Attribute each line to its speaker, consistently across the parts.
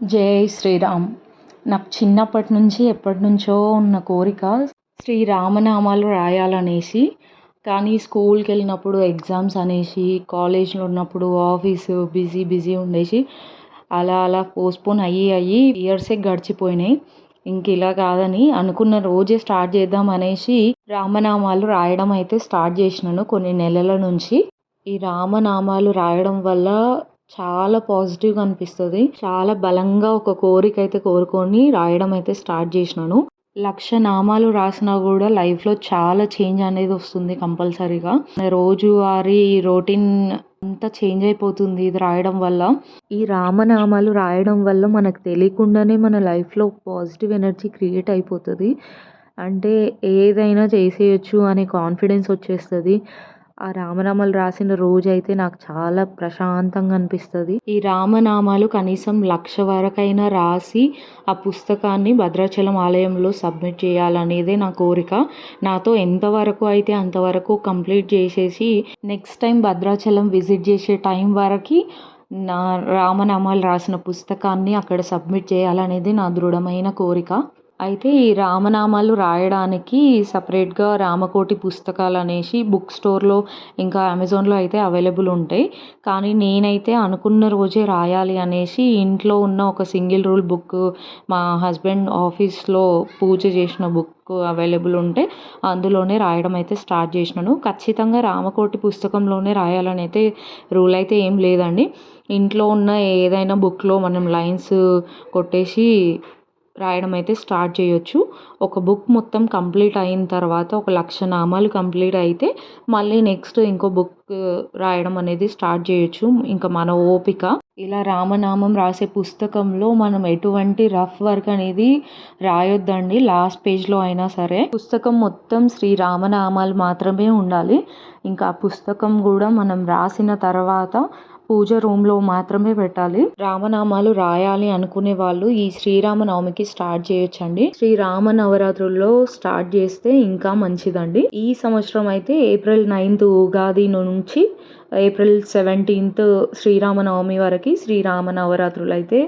Speaker 1: జై శ్రీరామ్. నాకు చిన్నప్పటి నుంచి ఎప్పటి నుంచో ఉన్న కోరిక శ్రీరామనామాలు రాయాలనేసి కానీ స్కూల్కి వెళ్ళినప్పుడు ఎగ్జామ్స్ అనేసి కాలేజ్లో ఉన్నప్పుడు ఆఫీసు బిజీ బిజీ ఉండేసి అలా అలా పోస్ట్పోన్ అయ్యి అయ్యి ఇయర్సే గడిచిపోయినాయి. ఇంక ఇలా కాదని అనుకున్న రోజే స్టార్ట్ చేద్దాం అనేసి రామనామాలు రాయడం అయితే స్టార్ట్ చేసినాను కొన్ని నెలల నుంచి. ఈ రామనామాలు రాయడం వల్ల చాలా పాజిటివ్గా అనిపిస్తుంది. చాలా బలంగా ఒక కోరిక అయితే కోరుకొని రాయడం అయితే స్టార్ట్ చేసినాను. లక్ష నామాలు రాసినా కూడా లైఫ్లో చాలా చేంజ్ అనేది వస్తుంది కంపల్సరీగా. రోజువారీ రొటీన్ అంతా చేంజ్ అయిపోతుంది ఇది రాయడం వల్ల. ఈ రామనామాలు రాయడం వల్ల మనకు తెలియకుండానే మన లైఫ్లో పాజిటివ్ ఎనర్జీ క్రియేట్ అయిపోతుంది. అంటే ఏదైనా చేసేయచ్చు అనే కాన్ఫిడెన్స్ వచ్చేస్తుంది. ఆ రామనామాలు రాసిన రోజు అయితే నాకు చాలా ప్రశాంతంగా అనిపిస్తుంది. ఈ రామనామాలు కనీసం లక్ష వరకైనా రాసి ఆ పుస్తకాన్ని భద్రాచలం ఆలయంలో సబ్మిట్ చేయాలనేదే నా కోరిక. నాతో ఎంతవరకు అయితే అంతవరకు కంప్లీట్ చేసేసి నెక్స్ట్ టైం భద్రాచలం విజిట్ చేసే టైం వరకు నా రామనామాలు రాసిన పుస్తకాన్ని అక్కడ సబ్మిట్ చేయాలనేది నా దృఢమైన కోరిక. అయితే ఈ రామనామాలు రాయడానికి సపరేట్గా రామకోటి పుస్తకాలు అనేసి బుక్ స్టోర్లో ఇంకా అమెజాన్లో అయితే అవైలబుల్ ఉంటాయి. కానీ నేనైతే అనుకున్న రోజే రాయాలి అనేసి ఇంట్లో ఉన్న ఒక సింగిల్ రూల్ బుక్ మా హస్బెండ్ ఆఫీస్లో పూజ చేసిన బుక్ అవైలబుల్ ఉంటే అందులోనే రాయడం అయితే స్టార్ట్ చేసినాను. ఖచ్చితంగా రామకోటి పుస్తకంలోనే రాయాలని అయితే రూల్ అయితే ఏం లేదండి. ఇంట్లో ఉన్న ఏదైనా బుక్లో మనం లైన్స్ కొట్టేసి రాయడం అయితే స్టార్ట్ చేయొచ్చు. ఒక బుక్ మొత్తం కంప్లీట్ అయిన తర్వాత ఒక లక్ష నామాలు కంప్లీట్ అయితే మళ్ళీ నెక్స్ట్ ఇంకో బుక్ రాయడం అనేది స్టార్ట్ చేయొచ్చు. ఇంకా మన ఓపిక. ఇలా రామనామం రాసే పుస్తకంలో మనం ఎటువంటి రఫ్ వర్క్ అనేది రాయొద్దండి. లాస్ట్ పేజ్లో అయినా సరే. పుస్తకం మొత్తం శ్రీ రామనామాలు మాత్రమే ఉండాలి. ఇంకా పుస్తకం కూడా మనం రాసిన తర్వాత పూజ రూమ్లో మాత్రమే పెట్టాలి. రామనామాలు రాయాలి అనుకునే వాళ్ళు ఈ శ్రీరామనవమికి స్టార్ట్ చేయొచ్చండి. శ్రీరామ నవరాత్రుల్లో స్టార్ట్ చేస్తే ఇంకా మంచిదండి. ఈ సంవత్సరం అయితే ఏప్రిల్ నైన్త్ ఉగాది నుంచి ఏప్రిల్ సెవెంటీన్త్ శ్రీరామనవమి వరకు శ్రీరామ నవరాత్రులు అయితే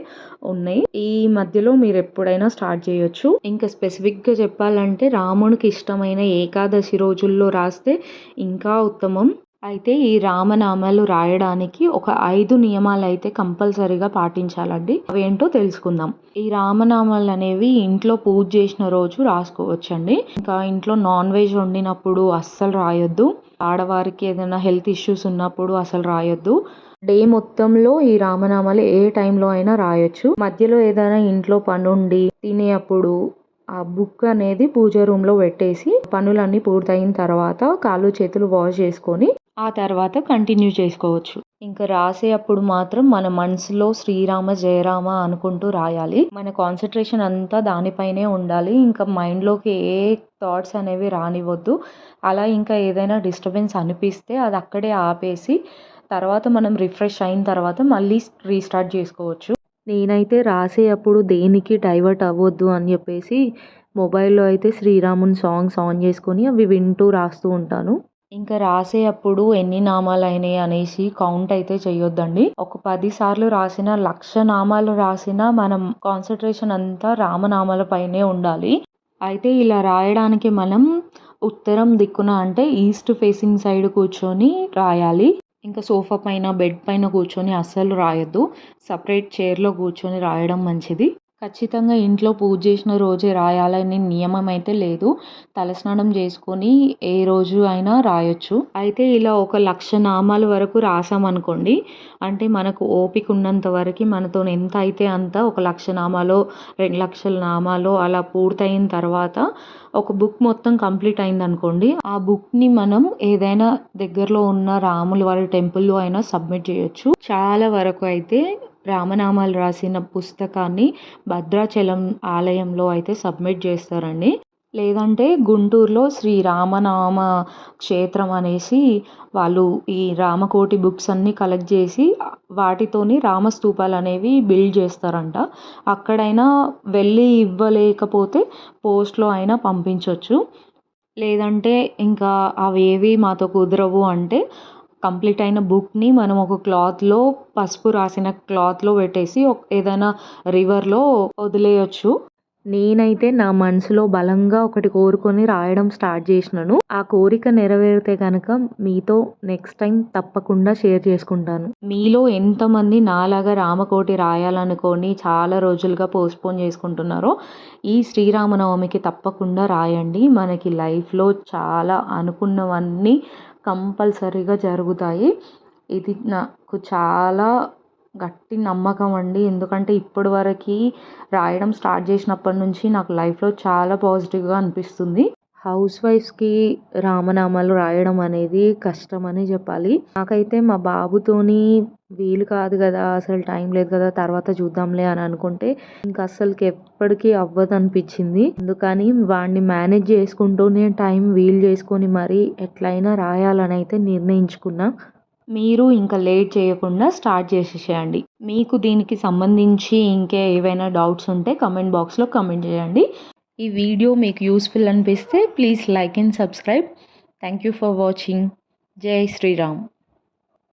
Speaker 1: ఉన్నాయి. ఈ మధ్యలో మీరు ఎప్పుడైనా స్టార్ట్ చేయొచ్చు. ఇంకా స్పెసిఫిక్గా చెప్పాలంటే రామునికి ఇష్టమైన ఏకాదశి రోజుల్లో రాస్తే ఇంకా ఉత్తమం. అయితే ఈ రామనామాలు రాయడానికి ఒక ఐదు నియమాలు అయితే కంపల్సరీగా పాటించాలండి. అవేంటో తెలుసుకుందాం. ఈ రామనామాలు అనేవి ఇంట్లో పూజ చేసిన రోజు రాసుకోవచ్చండి. ఇంకా ఇంట్లో నాన్ వెజ్ వండినప్పుడు అస్సలు రాయొద్దు. ఆడవారికి ఏదైనా హెల్త్ ఇష్యూస్ ఉన్నప్పుడు అసలు రాయొద్దు. డే మొత్తంలో ఈ రామనామాలు ఏ టైంలో అయినా రాయొచ్చు. మధ్యలో ఏదైనా ఇంట్లో పనుండి తినే అప్పుడు ఆ బుక్ అనేది పూజ రూమ్లో పెట్టేసి పనులన్నీ పూర్తయిన తర్వాత కాళ్ళు చేతులు వాష్ చేసుకొని ఆ తర్వాత కంటిన్యూ చేసుకోవచ్చు. ఇంకా రాసే అప్పుడు మాత్రం మన మనసులో శ్రీరామ జయరామ అనుకుంటూ రాయాలి. మన కాన్సన్ట్రేషన్ అంతా దానిపైనే ఉండాలి. ఇంకా మైండ్లోకి ఏ థాట్స్ అనేవి రానివ్వద్దు. అలా ఇంకా ఏదైనా డిస్టర్బెన్స్ అనిపిస్తే అది అక్కడే ఆపేసి తర్వాత మనం రిఫ్రెష్ అయిన తర్వాత మళ్ళీ రీస్టార్ట్ చేసుకోవచ్చు. నేనైతే రాసే అప్పుడు దేనికి డైవర్ట్ అవ్వద్దు అని చెప్పేసి మొబైల్లో అయితే శ్రీరాముని సాంగ్స్ ఆన్ చేసుకొని అవి వింటూ రాస్తూ ఉంటాను. ఇంకా రాసే అప్పుడు ఎన్ని నామాలు అయినాయి అనేసి కౌంట్ అయితే చేయొద్దండి ఒక పది సార్లు రాసిన లక్ష నామాలు రాసిన మనం కాన్సన్ట్రేషన్ అంతా రామనామాల పైనే ఉండాలి. అయితే ఇలా రాయడానికి మనం ఉత్తరం దిక్కున అంటే ఈస్ట్ ఫేసింగ్ సైడ్ కూర్చొని రాయాలి. ఇంకా సోఫా పైన బెడ్ పైన కూర్చొని అస్సలు రాయొద్దు. సపరేట్ చైర్లో కూర్చొని రాయడం మంచిది. ఖచ్చితంగా ఇంట్లో పూజ చేసిన రోజే రాయాలని నియమం అయితే లేదు. తలస్నానం చేసుకొని ఏ రోజు అయినా రాయొచ్చు. అయితే ఇలా ఒక లక్ష నామాల వరకు రాసామనుకోండి అంటే మనకు ఓపిక ఉన్నంత వరకు మనతో ఎంత అయితే అంత ఒక లక్ష నామాలో రెండు లక్షల నామాలో అలా పూర్తయిన తర్వాత ఒక బుక్ మొత్తం కంప్లీట్ అయింది అనుకోండి ఆ బుక్ని మనం ఏదైనా దగ్గరలో ఉన్న రాముల వారి టెంపుల్లో అయినా సబ్మిట్ చేయొచ్చు. చాలా వరకు అయితే రామనామాలు రాసిన పుస్తకాన్ని భద్రాచలం ఆలయంలో అయితే సబ్మిట్ చేస్తారండి. లేదంటే గుంటూరులో శ్రీ రామనామ క్షేత్రం అనేసి వాళ్ళు ఈ రామకోటి బుక్స్ అన్నీ కలెక్ట్ చేసి వాటితోని రామస్తూపాలు అనేవి బిల్డ్ చేస్తారంట. అక్కడైనా వెళ్ళి ఇవ్వలేకపోతే పోస్ట్లో అయినా పంపించవచ్చు లేదంటే ఇంకా అవి ఏవి మాతో కుదరవు అంటే కంప్లీట్ అయిన బుక్ని మనం ఒక క్లాత్లో పసుపు రాసిన క్లాత్లో పెట్టేసి ఒక ఏదైనా రివర్లో వదిలేయచ్చు. నేనైతే నా మనసులో బలంగా ఒకటి కోరుకొని రాయడం స్టార్ట్ చేసినాను. ఆ కోరిక నెరవేరితే కనుక మీతో నెక్స్ట్ టైం తప్పకుండా షేర్ చేసుకుంటాను. మీలో ఎంతమంది నాలాగా రామకోటి రాయాలనుకొని చాలా రోజులుగా పోస్ట్పోన్ చేసుకుంటున్నారో ఈ శ్రీరామనవమికి తప్పకుండా రాయండి. మనకి లైఫ్లో చాలా అనుకున్నవన్నీ కంపల్సరీగా జరుగుతాయి. ఇది నాకు చాలా గట్టి నమ్మకం అండి. ఎందుకంటే ఇప్పటి వరకు రాయడం స్టార్ట్ చేసినప్పటి నుంచి నాకు లైఫ్లో చాలా పాజిటివ్గా అనిపిస్తుంది. హౌస్ వైఫ్స్కి రామనామాలు రాయడం అనేది కష్టమనే చెప్పాలి. నాకైతే మా బాబుతోని వీలు కాదు కదా అసలు టైం లేదు కదా తర్వాత చూద్దాంలే అని అనుకుంటే ఇంకా అస్సలకి ఎప్పటికీ అవ్వదు అనిపించింది. అందుకని వాడిని మేనేజ్ చేసుకుంటూనే టైం వీలు చేసుకొని మరీ ఎట్లయినా రాయాలని అయితే నిర్ణయించుకున్నా. మీరు ఇంకా లేట్ చేయకుండా స్టార్ట్ చేసేసేయండి. మీకు దీనికి సంబంధించి ఇంకే ఏవైనా డౌట్స్ ఉంటే కమెంట్ బాక్స్లో కమెంట్ చేయండి. ఈ వీడియో మీకు యూస్ఫుల్ అనిపిస్తే please like and subscribe thank you for watching జై శ్రీరామ్